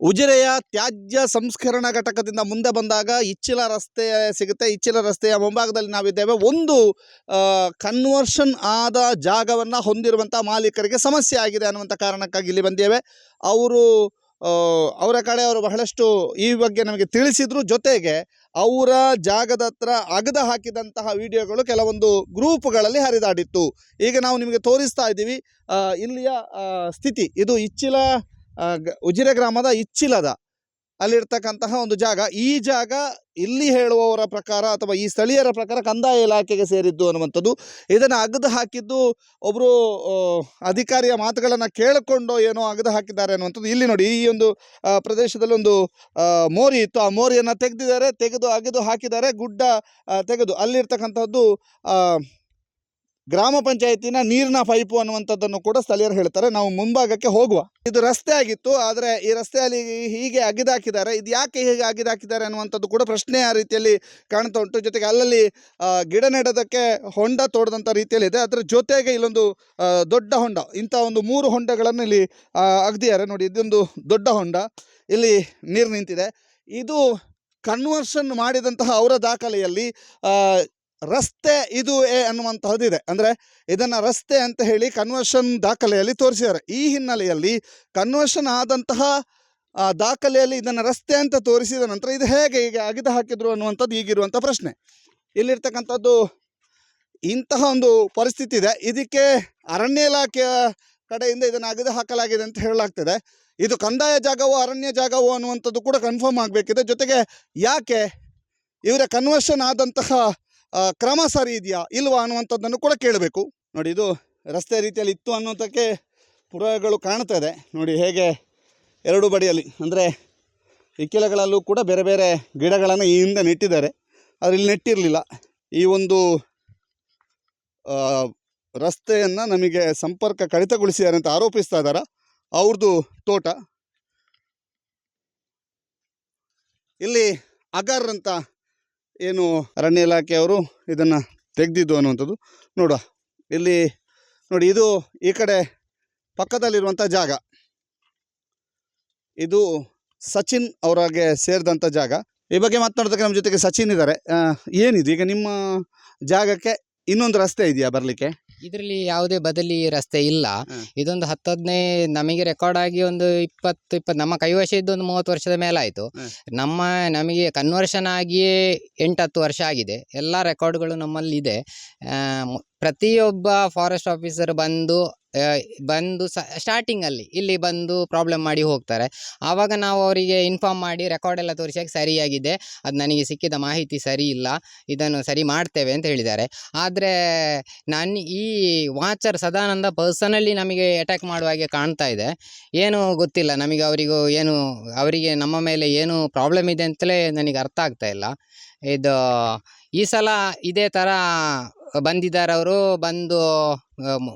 ಉಜಿರೆಯ ತ್ಯಾಜ್ಯ ಸಂಸ್ಕರಣಾ ಘಟಕದಿಂದ ಮುಂದೆ ಬಂದಾಗ ಇಚ್ಚಿಲ ರಸ್ತೆ ಸಿಗುತ್ತೆ, ಇಚ್ಚಿಲ ರಸ್ತೆಯ ಮುಂಭಾಗದಲ್ಲಿ ನಾವಿದ್ದೇವೆ. ಒಂದು ಕನ್ವರ್ಷನ್ ಆದ ಜಾಗವನ್ನು ಹೊಂದಿರುವಂಥ ಮಾಲೀಕರಿಗೆ ಸಮಸ್ಯೆ ಆಗಿದೆ ಅನ್ನುವಂಥ ಕಾರಣಕ್ಕಾಗಿ ಇಲ್ಲಿ ಬಂದಿದ್ದೇವೆ. ಅವರು ಅವರ ಕಡೆ ಅವರು ಬಹಳಷ್ಟು ಈ ಬಗ್ಗೆ ನಮಗೆ ತಿಳಿಸಿದ್ರು. ಜೊತೆಗೆ ಅವರ ಜಾಗದ ಹತ್ರ ಅಗದ ಹಾಕಿದಂತಹ ವಿಡಿಯೋಗಳು ಕೆಲವೊಂದು ಗ್ರೂಪ್ಗಳಲ್ಲಿ ಹರಿದಾಡಿತ್ತು. ಈಗ ನಾವು ನಿಮಗೆ ತೋರಿಸ್ತಾ ಇದ್ದೀವಿ. ಇಲ್ಲಿಯ ಸ್ಥಿತಿ. ಇದು ಇಚ್ಚಿಲ ಉಜಿರೆ ಗ್ರಾಮದ ಇಚ್ಚಿಲದ ಅಲ್ಲಿರ್ತಕ್ಕಂತಹ ಒಂದು ಜಾಗ. ಈ ಜಾಗ ಇಲ್ಲಿ ಹೇಳುವವರ ಪ್ರಕಾರ ಅಥವಾ ಈ ಸ್ಥಳೀಯರ ಪ್ರಕಾರ ಕಂದಾಯ ಇಲಾಖೆಗೆ ಸೇರಿದ್ದು ಅನ್ನುವಂಥದ್ದು. ಇದನ್ನು ಅಗದು ಹಾಕಿದ್ದು ಒಬ್ಬರು ಅಧಿಕಾರಿಯ ಮಾತುಗಳನ್ನು ಕೇಳಿಕೊಂಡು ಏನೋ ಅಗದು ಹಾಕಿದ್ದಾರೆ ಅನ್ನುವಂಥದ್ದು. ಇಲ್ಲಿ ನೋಡಿ ಈ ಒಂದು ಪ್ರದೇಶದಲ್ಲಿ ಒಂದು ಮೋರಿ ಇತ್ತು. ಆ ಮೋರಿಯನ್ನು ತೆಗೆದಿದ್ದಾರೆ, ತೆಗೆದು ಅಗೆದು ಹಾಕಿದ್ದಾರೆ, ಗುಡ್ಡ ತೆಗೆದು. ಅಲ್ಲಿರ್ತಕ್ಕಂಥದ್ದು ಗ್ರಾಮ ಪಂಚಾಯತಿನ ನೀರಿನ ಪೈಪು ಅನ್ನುವಂಥದ್ದನ್ನು ಕೂಡ ಸ್ಥಳೀಯರು ಹೇಳ್ತಾರೆ. ನಾವು ಮುಂಭಾಗಕ್ಕೆ ಹೋಗುವ. ಇದು ರಸ್ತೆ ಆಗಿತ್ತು, ಆದರೆ ಈ ರಸ್ತೆಯಲ್ಲಿ ಹೀಗೆ ಅಗಿದಾಕಿದ್ದಾರೆ. ಇದು ಯಾಕೆ ಹೀಗೆ ಅಗಿದಾಕಿದ್ದಾರೆ ಅನ್ನುವಂಥದ್ದು ಕೂಡ ಪ್ರಶ್ನೆ ಆ ರೀತಿಯಲ್ಲಿ ಕಾಣ್ತಾ ಉಂಟು. ಜೊತೆಗೆ ಅಲ್ಲಲ್ಲಿ ಗಿಡ ನೆಡೋದಕ್ಕೆ ಹೊಂಡ ತೋಡದಂಥ ರೀತಿಯಲ್ಲಿ ಇದೆ. ಅದರ ಜೊತೆಗೆ ಇಲ್ಲೊಂದು ದೊಡ್ಡ ಹೊಂಡ. ಇಂಥ ಒಂದು ಮೂರು ಹೊಂಡಗಳನ್ನು ಇಲ್ಲಿ ಅಗ್ದಿದ್ದಾರೆ. ನೋಡಿ, ಇದೊಂದು ದೊಡ್ಡ ಹೊಂಡ. ಇಲ್ಲಿ ನೀರು ನಿಂತಿದೆ. ಇದು ಕನ್ವರ್ಷನ್ ಮಾಡಿದಂತಹ ಅವರ ದಾಖಲೆಯಲ್ಲಿ ರಸ್ತೆ ಇದು ಎ ಅನ್ನುವಂತಹದ್ದಿದೆ ಅಂದರೆ ಇದನ್ನು ರಸ್ತೆ ಅಂತ ಹೇಳಿ ಕನ್ವರ್ಷನ್ ದಾಖಲೆಯಲ್ಲಿ ತೋರಿಸಿದ್ದಾರೆ. ಈ ಹಿನ್ನೆಲೆಯಲ್ಲಿ ಕನ್ವರ್ಷನ್ ಆದಂತಹ ದಾಖಲೆಯಲ್ಲಿ ಇದನ್ನು ರಸ್ತೆ ಅಂತ ತೋರಿಸಿದ ನಂತರ ಇದು ಹೇಗೆ ಈಗ ಅಗಿದ ಹಾಕಿದ್ರು ಅನ್ನುವಂಥದ್ದು ಈಗಿರುವಂಥ ಪ್ರಶ್ನೆ. ಇಲ್ಲಿರ್ತಕ್ಕಂಥದ್ದು ಇಂತಹ ಒಂದು ಪರಿಸ್ಥಿತಿ ಇದೆ. ಇದಕ್ಕೆ ಅರಣ್ಯ ಇಲಾಖೆಯ ಕಡೆಯಿಂದ ಇದನ್ನು ಅಗೆದು ಹಾಕಲಾಗಿದೆ ಅಂತ ಹೇಳಲಾಗ್ತದೆ. ಇದು ಕಂದಾಯ ಜಾಗವೋ, ಅರಣ್ಯ ಜಾಗವೋ ಅನ್ನುವಂಥದ್ದು ಕೂಡ ಕನ್ಫರ್ಮ್ ಆಗಬೇಕಿದೆ. ಜೊತೆಗೆ ಯಾಕೆ ಇವರ ಕನ್ವರ್ಷನ್ ಆದಂತಹ ಕ್ರಮ ಸರಿ ಇದೆಯಾ? ಇಲ್ವಾ ಅನ್ನುವಂಥದ್ದನ್ನು ಕೂಡ ಕೇಳಬೇಕು. ನೋಡಿ, ಇದು ರಸ್ತೆ ರೀತಿಯಲ್ಲಿ ಇತ್ತು ಅನ್ನೋದಕ್ಕೆ ಪುರಾವೆಗಳು ಕಾಣ್ತಾ ಇದೆ. ನೋಡಿ, ಹೇಗೆ ಎರಡು ಬಡಿಯಲ್ಲಿ, ಅಂದರೆ ಇಕ್ಕೆಲಗಳಲ್ಲೂ ಕೂಡ ಬೇರೆ ಬೇರೆ ಗಿಡಗಳನ್ನು ಈ ಹಿಂದೆ ನೆಟ್ಟಿದ್ದಾರೆ. ಆದರೆ ಇಲ್ಲಿ ನೆಟ್ಟಿರಲಿಲ್ಲ. ಈ ಒಂದು ರಸ್ತೆಯನ್ನು ನಮಗೆ ಸಂಪರ್ಕ ಕಡಿತಗೊಳಿಸಿದ್ದಾರೆ ಅಂತ ಆರೋಪಿಸ್ತಾ ಇದ್ದಾರೆ? ಅವ್ರದ್ದು ತೋಟ. ಇಲ್ಲಿ ಅಗರ್ ಅಂತ ಏನು ಅರಣ್ಯ ಇಲಾಖೆಯವರು ಇದನ್ನು ತೆಗೆದಿದ್ದು ಅನ್ನುವಂಥದ್ದು ನೋಡುವ. ಇಲ್ಲಿ ನೋಡಿ, ಇದು ಈ ಕಡೆ ಪಕ್ಕದಲ್ಲಿರುವಂಥ ಜಾಗ. ಇದು ಸಚಿನ್ ಅವರಿಗೆ ಸೇರಿದಂಥ ಜಾಗ. ಈ ಬಗ್ಗೆ ಮಾತನಾಡೋದಕ್ಕೆ ನಮ್ಮ ಜೊತೆಗೆ ಸಚಿನ್ ಇದ್ದಾರೆ. ಏನಿದೆ ಏನಿದು? ಈಗ ನಿಮ್ಮ ಜಾಗಕ್ಕೆ ಇನ್ನೊಂದು ರಸ್ತೆ ಇದೆಯಾ ಬರಲಿಕ್ಕೆ? ಇದರಲ್ಲಿ ಯಾವುದೇ ಬದಲಿ ರಸ್ತೆ ಇಲ್ಲ. ಇದೊಂದು ಹತ್ತು ಹದಿನೈದು ನಮಗೆ ರೆಕಾರ್ಡ್ ಆಗಿ ಒಂದು ಇಪ್ಪತ್ತು ಇಪ್ಪತ್ತು ನಮ್ಮ ಕೈವಶ ಇದ್ದು ಒಂದು ಮೂವತ್ತು ವರ್ಷದ ಮೇಲಾಯಿತು. ಆಯಿತು ನಮ್ಮ ನಮಗೆ ಕನ್ವರ್ಷನ್ ಆಗಿಯೇ ಎಂಟು ಹತ್ತು ವರ್ಷ ಆಗಿದೆ. ಎಲ್ಲ ರೆಕಾರ್ಡ್ಗಳು ನಮ್ಮಲ್ಲಿ ಇದೆ ಪ್ರತಿಯೊಬ್ಬ ಫಾರೆಸ್ಟ್ ಆಫೀಸರ್ ಬಂದು ಬಂದು ಸ್ಟಾರ್ಟಿಂಗಲ್ಲಿ ಇಲ್ಲಿ ಬಂದು ಪ್ರಾಬ್ಲಮ್ ಮಾಡಿ ಹೋಗ್ತಾರೆ. ಆವಾಗ ನಾವು ಅವರಿಗೆ ಇನ್ಫಾರ್ಮ್ ಮಾಡಿ ರೆಕಾರ್ಡ್ ಎಲ್ಲ ತೋರಿಸಾಗ ಸರಿಯಾಗಿದೆ. ಅದು ನನಗೆ ಸಿಕ್ಕಿದ ಮಾಹಿತಿ ಸರಿ ಇಲ್ಲ. ಇದನ್ನು ಸರಿ ಮಾಡ್ತೇವೆ ಅಂತ ಹೇಳಿದ್ದಾರೆ. ಆದರೆ ನಾನು ಈ ವಾಚರ್ ಸದಾನಂದ ಪರ್ಸನಲಿ ನಮಗೆ ಅಟ್ಯಾಕ್ ಮಾಡುವ ಹಾಗೆ ಕಾಣ್ತಾ ಇದೆ. ಏನು ಗೊತ್ತಿಲ್ಲ. ನಮಗೆ ಅವರಿಗೂ ಏನು, ಅವರಿಗೆ ನಮ್ಮ ಮೇಲೆ ಏನು ಪ್ರಾಬ್ಲಮ್ ಇದೆ ಅಂತಲೇ ನನಗೆ ಅರ್ಥ ಆಗ್ತಾ ಇಲ್ಲ. ಇದು ಈ ಸಲ ಇದೇ ಥರ ಬಂದಿದ್ದಾರೆ ಅವರು ಬಂದು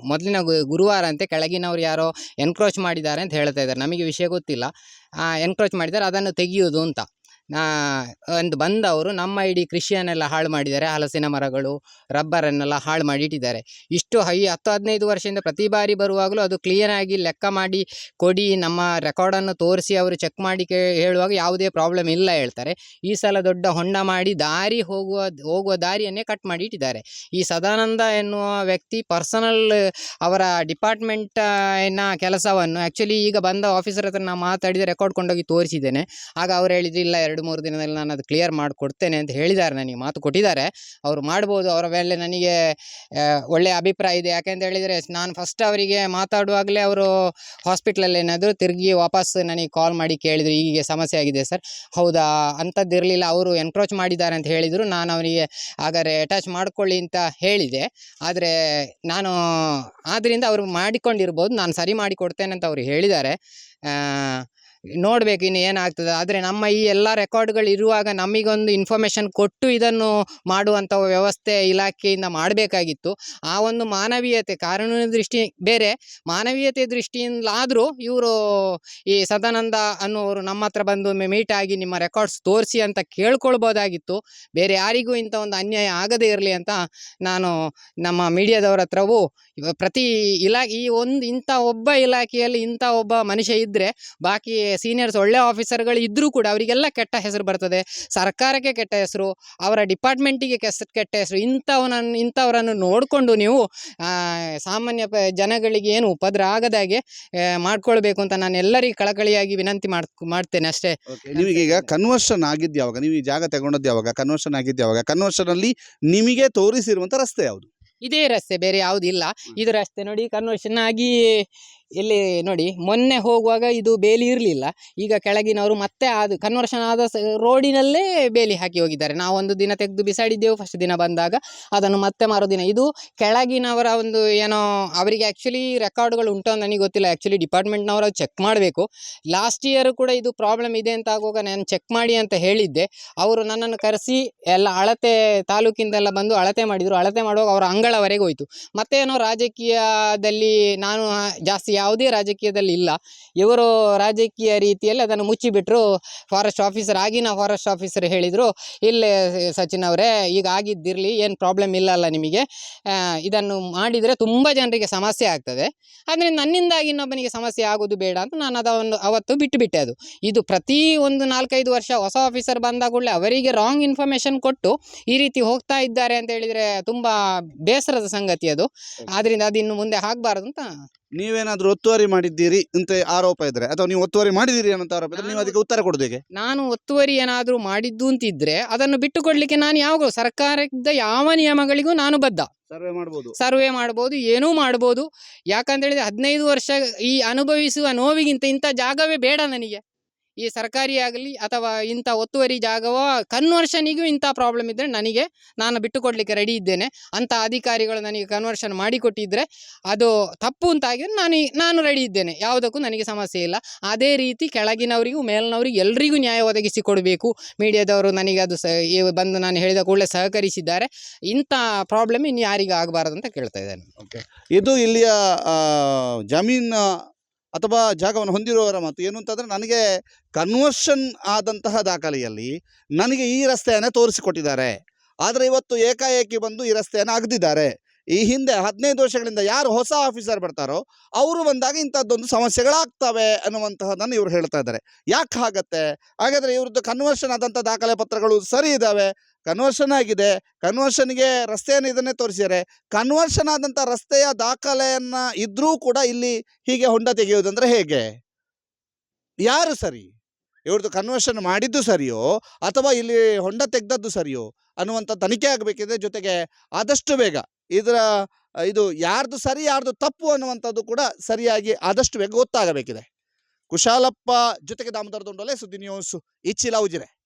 ಮೊದಲಿನ ಗುರುವಾರ ಅಂತೆ ಕೆಳಗಿನವ್ರು ಯಾರೋ ಎನ್ಕ್ರೋಚ್ ಮಾಡಿದ್ದಾರೆ ಅಂತ ಹೇಳ್ತಾ ಇದ್ದಾರೆ. ನಮಗೆ ವಿಷಯ ಗೊತ್ತಿಲ್ಲ. ಎನ್ಕ್ರೋಚ್ ಮಾಡಿದ್ದಾರೆ, ಅದನ್ನು ತೆಗೆಯೋದು ಅಂತ. ನಾ ಒಂದು ಬಂದವರು ನಮ್ಮ ಇಡೀ ಕೃಷಿಯನ್ನೆಲ್ಲ ಹಾಳು ಮಾಡಿದ್ದಾರೆ. ಹಲಸಿನ ಮರಗಳು, ರಬ್ಬರನ್ನೆಲ್ಲ ಹಾಳು ಮಾಡಿ ಇಟ್ಟಿದ್ದಾರೆ ಇಷ್ಟು ಹೈ, ಹತ್ತು, ಹದಿನೈದು ವರ್ಷದಿಂದ ಪ್ರತಿ ಬಾರಿ ಬರುವಾಗಲೂ ಅದು ಕ್ಲಿಯರಾಗಿ ಲೆಕ್ಕ ಮಾಡಿ ಕೊಡಿ, ನಮ್ಮ ರೆಕಾರ್ಡನ್ನು ತೋರಿಸಿ ಅವರು ಚೆಕ್ ಮಾಡಿ ಕೇ, ಹೇಳುವಾಗ ಯಾವುದೇ ಪ್ರಾಬ್ಲಮ್ ಇಲ್ಲ ಹೇಳ್ತಾರೆ. ಈ ಸಲ ದೊಡ್ಡ ಹೊಂಡ ಮಾಡಿ ದಾರಿ ಹೋಗುವ ಹೋಗುವ ದಾರಿಯನ್ನೇ ಕಟ್ ಮಾಡಿ ಇಟ್ಟಿದ್ದಾರೆ ಈ ಸದಾನಂದ ಎನ್ನುವ ವ್ಯಕ್ತಿ ಪರ್ಸನಲ್ ಅವರ ಡಿಪಾರ್ಟ್ಮೆಂಟ್ನ ಕೆಲಸವನ್ನು ಆ್ಯಕ್ಚುಲಿ ಈಗ ಬಂದ ಆಫೀಸರ್ ಹತ್ರ ನಾನು ಮಾತಾಡಿದ ರೆಕಾರ್ಡ್ ಕೊಂಡೋಗಿ ತೋರಿಸಿದ್ದೇನೆ. ಆಗ ಅವರು ಹೇಳಿದ್ರು, ಇಲ್ಲ ಎರಡು ಮೂರು ದಿನದಲ್ಲಿ ನಾನು ಅದು ಕ್ಲಿಯರ್ ಮಾಡಿಕೊಡ್ತೇನೆ ಅಂತ ಹೇಳಿದ್ದಾರೆ, ನನಗೆ ಮಾತು ಕೊಟ್ಟಿದ್ದಾರೆ. ಅವರು ಮಾಡ್ಬೋದು, ಅವರ ಮೇಲೆ ನನಗೆ ಒಳ್ಳೆಯ ಅಭಿಪ್ರಾಯ ಇದೆ. ಯಾಕೆಂತ ಹೇಳಿದರೆ, ನಾನು ಫಸ್ಟ್ ಅವರಿಗೆ ಮಾತಾಡುವಾಗಲೇ ಅವರು ಹಾಸ್ಪಿಟ್ಲಲ್ಲಿ ಏನಾದರೂ ತಿರುಗಿ ವಾಪಸ್ ನನಗೆ ಕಾಲ್ ಮಾಡಿ ಕೇಳಿದರು ಈಗ ಸಮಸ್ಯೆ ಆಗಿದೆ ಸರ್. ಹೌದಾ, ಅಂಥದ್ದು ಇರಲಿಲ್ಲ, ಅವರು ಎನ್ಕ್ರೋಚ್ ಮಾಡಿದ್ದಾರೆ ಅಂತ ಹೇಳಿದರು. ನಾನು ಅವರಿಗೆ ಹಾಗಾದರೆ ಅಟ್ಯಾಚ್ ಮಾಡಿಕೊಳ್ಳಿ ಅಂತ ಹೇಳಿದೆ. ಆದರೆ, ನಾನು ಆದ್ದರಿಂದ ಅವರು ಮಾಡಿಕೊಂಡಿರ್ಬೋದು, ನಾನು ಸರಿ ಮಾಡಿ ಕೊಡ್ತೇನೆ ಅಂತ ಅವರು ಹೇಳಿದ್ದಾರೆ. ನೋಡಬೇಕು ಇನ್ನು ಏನಾಗ್ತದೆ. ಆದರೆ ನಮ್ಮ ಈ ಎಲ್ಲ ರೆಕಾರ್ಡ್ಗಳು ಇರುವಾಗ ನಮಗೊಂದು ಇನ್ಫಾರ್ಮೇಷನ್ ಕೊಟ್ಟು ಇದನ್ನು ಮಾಡುವಂಥ ವ್ಯವಸ್ಥೆ ಇಲಾಖೆಯಿಂದ ಮಾಡಬೇಕಾಗಿತ್ತು. ಆ ಒಂದು ಮಾನವೀಯತೆ ಕಾನೂನಿನ ದೃಷ್ಟಿ, ಬೇರೆ ಮಾನವೀಯತೆ ದೃಷ್ಟಿಯಿಂದಲಾದರೂ ಇವರು ಈ ಸದಾನಂದ ಅನ್ನೋರು ನಮ್ಮ ಹತ್ರ ಬಂದು ಮೀಟ್ ಆಗಿ ನಿಮ್ಮ ರೆಕಾರ್ಡ್ಸ್ ತೋರಿಸಿ ಅಂತ ಕೇಳ್ಕೊಳ್ಬೋದಾಗಿತ್ತು. ಬೇರೆ ಯಾರಿಗೂ ಇಂಥ ಒಂದು ಅನ್ಯಾಯ ಆಗದೇ ಇರಲಿ ಅಂತ ನಾನು ನಮ್ಮ ಮೀಡಿಯಾದವರ ಹತ್ರವೂ ಪ್ರತಿ ಇಲಾಖೆ ಈ ಒಂದು ಇಂಥ ಒಬ್ಬ ಇಲಾಖೆಯಲ್ಲಿ ಇಂಥ ಒಬ್ಬ ಮನುಷ್ಯ ಇದ್ದರೆ ಬಾಕಿ ಸೀನಿಯರ್ಸ್ ಒಳ್ಳೆ ಆಫೀಸರ್ಗಳು ಇದ್ದರೂ ಕೂಡ ಅವರಿಗೆಲ್ಲ ಕೆಟ್ಟ ಹೆಸರು ಬರ್ತದೆ. ಸರ್ಕಾರಕ್ಕೆ ಕೆಟ್ಟ ಹೆಸರು ಅವರ ಡಿಪಾರ್ಟ್ಮೆಂಟಿಗೆ ಕೆಸ್ ಕೆಟ್ಟ ಹೆಸರು ಇಂಥವನನ್ನು ಇಂಥವರನ್ನು ನೋಡಿಕೊಂಡು ನೀವು ಸಾಮಾನ್ಯ ಪ ಜನಗಳಿಗೆ ಏನು ಉಪದ್ರ ಆಗದಾಗೆ ಮಾಡ್ಕೊಳ್ಬೇಕು ಅಂತ ನಾನು ಎಲ್ಲರಿಗೂ ಕಳಕಳಿಯಾಗಿ ವಿನಂತಿ ಮಾಡ್ ಮಾಡ್ತೇನೆ ಅಷ್ಟೇ. ನಿಮಗೀಗ ಈಗ ಕನ್ವರ್ಷನ್ ಆಗಿದ್ದು ಯಾವಾಗ? ನೀವು ಈ ಜಾಗ ತಗೊಂಡದ್ದು ಯಾವಾಗ? ಕನ್ವರ್ಷನ್ ಆಗಿದ್ದು ಯಾವಾಗ? ಕನ್ವರ್ಷನ್ ಅಲ್ಲಿ ನಿಮಗೆ ತೋರಿಸಿರುವಂತ ರಸ್ತೆ ಯಾವುದು? ಇದೇ ರಸ್ತೆ ಬೇರೆ ಯಾವುದಿಲ್ಲ ಇದು ರಸ್ತೆ ನೋಡಿ ಕನ್ವರ್ಷನ್ ಆಗಿ ಇಲ್ಲಿ ನೋಡಿ, ಮೊನ್ನೆ ಹೋಗುವಾಗ ಇದು ಬೇಲಿ ಇರಲಿಲ್ಲ. ಈಗ ಕೆಳಗಿನವರು ಮತ್ತೆ ಅದು ಕನ್ವರ್ಷನ್ ಆದ ರೋಡಿನಲ್ಲೇ ಬೇಲಿ ಹಾಕಿ ಹೋಗಿದ್ದಾರೆ. ನಾವು ಒಂದು ದಿನ ತೆಗೆದು ಬಿಸಾಡಿದ್ದೆವು ಫಸ್ಟ್ ದಿನ ಬಂದಾಗ. ಅದನ್ನು ಮತ್ತೆ ಮರುದಿನ. ಇದು ಕೆಳಗಿನವರ ಒಂದು ಏನೋ, ಅವರಿಗೆ ಆ್ಯಕ್ಚುಲಿ ರೆಕಾರ್ಡ್ಗಳು ಉಂಟು ಅಂತ ನನಗೆ ಗೊತ್ತಿಲ್ಲ. ಆ್ಯಕ್ಚುಲಿ ಡಿಪಾರ್ಟ್ಮೆಂಟ್ನವರು ಚೆಕ್ ಮಾಡಬೇಕು. ಲಾಸ್ಟ್ ಇಯರ್ ಕೂಡ ಇದು ಪ್ರಾಬ್ಲಮ್ ಇದೆ ಅಂತ ಆಗುವಾಗ ನಾನು ಚೆಕ್ ಮಾಡಿ ಅಂತ ಹೇಳಿದ್ದೆ. ಅವರು ನನ್ನನ್ನು ಕರೆಸಿ, ಎಲ್ಲ ಅಳತೆ ತಾಲೂಕಿಂದೆಲ್ಲ ಬಂದು ಅಳತೆ ಮಾಡಿದರು. ಅಳತೆ ಮಾಡುವಾಗ ಅವರ ಅಂಗಳವರೆಗೆ ಹೋಯಿತು. ಮತ್ತೇನೋ ರಾಜಕೀಯದಲ್ಲಿ ನಾನು ಜಾಸ್ತಿ ಯಾವುದೇ ರಾಜಕೀಯದಲ್ಲಿ ಇಲ್ಲ. ಇವರು ರಾಜಕೀಯ ರೀತಿಯಲ್ಲಿ ಅದನ್ನು ಮುಚ್ಚಿಬಿಟ್ರು. ಫಾರೆಸ್ಟ್ ಆಫೀಸರ್ ಆಗಿನ ಫಾರೆಸ್ಟ್ ಆಫೀಸರ್ ಹೇಳಿದರು. ಇಲ್ಲೇ ಸಚಿನ್ ಅವರೇ ಈಗ ಆಗಿದ್ದಿರಲಿ ಏನು ಪ್ರಾಬ್ಲಮ್ ಇಲ್ಲಲ್ಲ ನಿಮಗೆ. ಇದನ್ನು ಮಾಡಿದರೆ ತುಂಬ ಜನರಿಗೆ ಸಮಸ್ಯೆ ಆಗ್ತದೆ. ಆದರೆ ನನ್ನಿಂದಾಗಿ ಇನ್ನೊಬ್ಬನಿಗೆ ಸಮಸ್ಯೆ ಆಗೋದು ಬೇಡ ಅಂತ ನಾನು ಅದನ್ನು ಅವತ್ತು ಬಿಟ್ಟು ಬಿಟ್ಟೆ ಅದು. ಇದು ಪ್ರತಿ ಒಂದು ನಾಲ್ಕೈದು ವರ್ಷ ಹೊಸ ಆಫೀಸರ್ ಬಂದಾಗಲೇ ಅವರಿಗೆ ರಾಂಗ್ ಇನ್ಫಾರ್ಮೇಷನ್ ಕೊಟ್ಟು ಈ ರೀತಿ ಹೋಗ್ತಾ ಇದ್ದಾರೆ ಅಂತ ಹೇಳಿದರೆ ತುಂಬ ಬೇಸರದ ಸಂಗತಿ ಅದು. ಆದ್ದರಿಂದ ಅದು ಇನ್ನು ಮುಂದೆ ಆಗಬಾರ್ದು ಅಂತ ನೀವೇನಾದ್ರೂ ಒತ್ತುವರಿ ಮಾಡಿದ್ದೀರಿ ಅಂತ ಆರೋಪ ಇದ್ರೆ ಅಥವಾ ನೀವು ಒತ್ತುವರಿ ಮಾಡಿದ್ದೀರಿ ಅನ್ನೋ ಆರೋಪ ಇದ್ರೆ ನೀವು ಅದಕ್ಕೆ ಉತ್ತರ ಕೊಡೋದು ಹೇಗೆ? ನಾನು ಒತ್ತುವರಿ ಏನಾದರೂ ಮಾಡಿದ್ದು ಅಂತಿದ್ರೆ ಅದನ್ನು ಬಿಟ್ಟುಕೊಡ್ಲಿಕ್ಕೆ ನಾನು ಯಾವಾಗ ಸರ್ಕಾರದ ಯಾವ ನಿಯಮಗಳಿಗೂ ನಾನು ಬದ್ಧ. ಸರ್ವೆ ಮಾಡ್ಬೋದು. ಸರ್ವೆ ಮಾಡ್ಬೋದು ಏನೂ ಮಾಡ್ಬೋದು. ಯಾಕಂತ ಹೇಳಿದ್ರೆ ಹದಿನೈದು ವರ್ಷ ಈ ಅನುಭವಿಸುವ ನೋವಿಗಿಂತ ಇಂಥ ಜಾಗವೇ ಬೇಡ ನನಗೆ. ಈ ಸರ್ಕಾರಿ ಆಗಲಿ ಅಥವಾ ಇಂಥ ಒತ್ತುವರಿ ಜಾಗವ ಕನ್ವರ್ಷನಿಗೂ ಇಂಥ ಪ್ರಾಬ್ಲಮ್ ಇದ್ದರೆ ನನಗೆ ನಾನು ಬಿಟ್ಟುಕೊಡ್ಲಿಕ್ಕೆ ರೆಡಿ ಇದ್ದೇನೆ. ಅಂಥ ಅಧಿಕಾರಿಗಳು ನನಗೆ ಕನ್ವರ್ಷನ್ ಮಾಡಿಕೊಟ್ಟಿದ್ದರೆ ಅದು ತಪ್ಪು ಅಂತಾಗಿದ್ರೆ ನಾನು ನಾನು ರೆಡಿ ಇದ್ದೇನೆ. ಯಾವುದಕ್ಕೂ ನನಗೆ ಸಮಸ್ಯೆ ಇಲ್ಲ. ಅದೇ ರೀತಿ ಕೆಳಗಿನವರಿಗೂ, ಮೇಲಿನವರಿಗೂ ಎಲ್ರಿಗೂ ನ್ಯಾಯ ಒದಗಿಸಿ ಕೊಡಬೇಕು. ಮೀಡಿಯಾದವರು ನನಗೆ ಅದು ಸ, ಈ ಬಂದು ನಾನು ಹೇಳಿದ ಕೂಡಲೇ ಸಹಕರಿಸಿದ್ದಾರೆ. ಇಂಥ ಪ್ರಾಬ್ಲಮ್ ಇನ್ನು ಯಾರಿಗೂ ಆಗಬಾರದು ಅಂತ ಕೇಳ್ತಾ ಇದ್ದೇನೆ. ಓಕೆ ಇದು ಇಲ್ಲಿಯ ಜಮೀನ್ ಅಥವಾ ಜಾಗವನ್ನು ಹೊಂದಿರುವವರ ಮಾತು ಏನು ಅಂತಂದರೆ, ನನಗೆ ಕನ್ವರ್ಷನ್ ಆದಂತಹ ದಾಖಲೆಯಲ್ಲಿ ನನಗೆ ಈ ರಸ್ತೆಯನ್ನು ತೋರಿಸಿಕೊಟ್ಟಿದ್ದಾರೆ. ಆದರೆ ಇವತ್ತು ಏಕಾಏಕಿ ಬಂದು ಈ ರಸ್ತೆಯನ್ನು ಅಗದಿದ್ದಾರೆ. ಈ ಹಿಂದೆ ಹದಿನೈದು ವರ್ಷಗಳಿಂದ ಯಾರು ಹೊಸ ಆಫೀಸರ್ ಬರ್ತಾರೋ, ಅವರು ಬಂದಾಗ ಇಂಥದ್ದೊಂದು ಸಮಸ್ಯೆಗಳಾಗ್ತವೆ ಅನ್ನುವಂತಹದನ್ನು ಇವರು ಹೇಳ್ತಾ ಇದ್ದಾರೆ. ಯಾಕೆ ಆಗತ್ತೆ ಹಾಗಾದರೆ ಇವ್ರದ್ದು ಕನ್ವರ್ಷನ್ ಆದಂಥ ದಾಖಲೆ ಪತ್ರಗಳು ಸರಿ ಇದ್ದಾವೆ ಕನ್ವರ್ಷನ್ ಆಗಿದೆ. ಕನ್ವರ್ಷನ್ಗೆ ರಸ್ತೆಯನ್ನು ಇದನ್ನೇ ತೋರಿಸಿದ್ದಾರೆ. ಕನ್ವರ್ಷನ್ ಆದಂಥ ರಸ್ತೆಯ ದಾಖಲೆಯನ್ನು ಇದ್ರೂ ಕೂಡ ಇಲ್ಲಿ ಹೀಗೆ ಹೊಂಡ ತೆಗೆಯುವುದಂದ್ರೆ ಹೇಗೆ? ಯಾರು ಸರಿ? ಇವ್ರದ್ದು ಕನ್ವರ್ಷನ್ ಮಾಡಿದ್ದು ಸರಿಯೋ ಅಥವಾ ಇಲ್ಲಿ ಹೊಂಡ ತೆಗೆದದ್ದು ಸರಿಯೋ ಅನ್ನುವಂಥ ತನಿಖೆ ಆಗಬೇಕಿದೆ ಜೊತೆಗೆ ಆದಷ್ಟು ಬೇಗ. ಇದರ, ಇದು ಯಾರ್ದು ಸರಿ, ಯಾರ್ದು ತಪ್ಪು ಅನ್ನುವಂಥದ್ದು ಕೂಡ ಸರಿಯಾಗಿ ಆದಷ್ಟು ಬೇಗ ಗೊತ್ತಾಗಬೇಕಿದೆ. ಕುಶಾಲಪ್ಪ ಜೊತೆಗೆ ದಾಮೋದರ ದೊಂಡೋಲೆ, ಸುದ್ದಿ ನ್ಯೂಸ್ ಇಚ್ಚಿಲ ಉಜಿರೆ